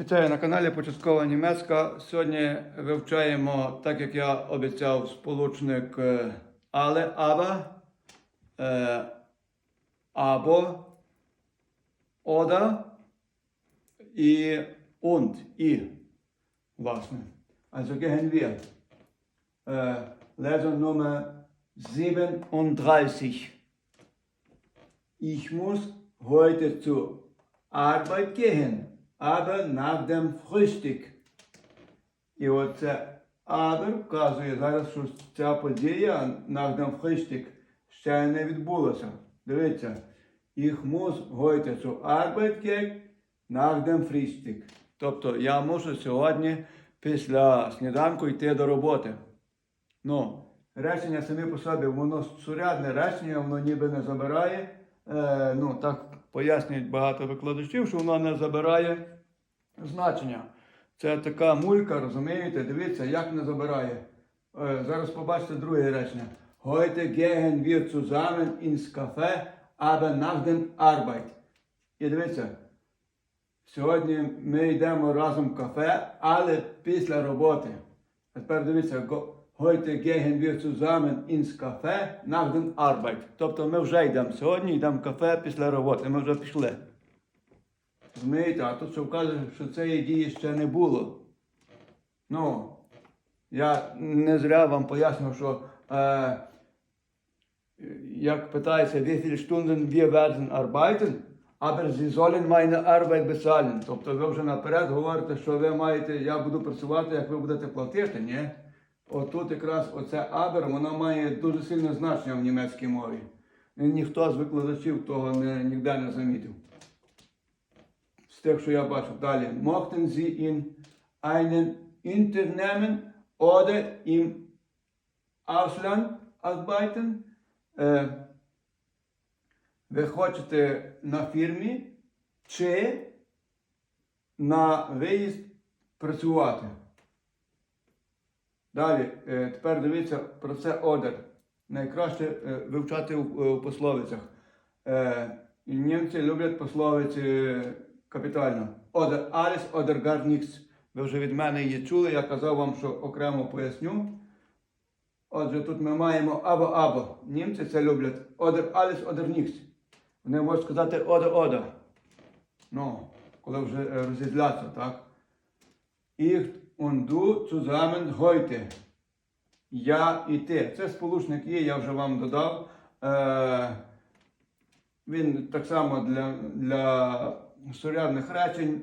Вітаю на каналі Початкова Німецька. Сьогодні вивчаємо, так як я обіцяв, сполучник е, але, аба, е, або, ода і und, і, власне. Also gehen wir. Lesson Nummer 37. Ich muss heute zur Arbeit gehen, aber nach dem Frühstück. І оце aber вказує зараз, що ця подія nach dem Frühstück ще не відбулася. Дивіться. Ich muss heute zur Arbeit gehen nach dem. Тобто я мушу сьогодні після сніданку йти до роботи. Ну, речення самі по собі, воно сурядне речення, воно ніби не забирає. Е, ну, так пояснюють багато викладачів, що воно не забирає значення. Це така мулька, розумієте? Дивіться, як не забирає. Е, зараз побачите друге речення. Heute gehen wir zusammen ins Café, aber nach dem Arbeit. І дивіться, Сьогодні ми йдемо разом в кафе, але після роботи. А тепер дивіться, heute gehen wir zusammen ins Café nach dem Arbeit. Тобто ми вже йдемо сьогодні, йдемо в кафе після роботи. Ми вже пішли. Розумієте, а тут що вказує, що цієї дії ще не було. Ну, я не зря вам пояснив, що е, як питається, wie viele Stunden wir werden arbeiten, aber sie sollen meine Arbeit bezahlen. Тобто ви вже наперед говорите, що ви маєте, я буду працювати, як ви будете платити, ні? Отут якраз оце aber, воно має дуже сильне значення в німецькій мові. Ніхто з викладачів того не, ніде не замітив. З тих, що я бачу далі. Mochten Sie in einem Unternehmen oder im Ausland arbeiten? Е, ви хочете на фірмі чи на виїзд працювати? Далі, е, тепер дивіться про це одер. Найкраще е, вивчати у, у пословицях. Е, німці люблять пословиці капітально. Одер alles, одер nichts. Ви вже від мене її чули, я казав вам, що окремо поясню. Отже, тут ми маємо або-або. Німці це люблять. Одер alles, одер nichts. Вони можуть сказати ода-ода. Ну, коли вже е, розізляться, так? Ich und du zusammen heute. Я і ти. Це сполучник є, я вже вам додав. Е, він так само для, для сурядних речень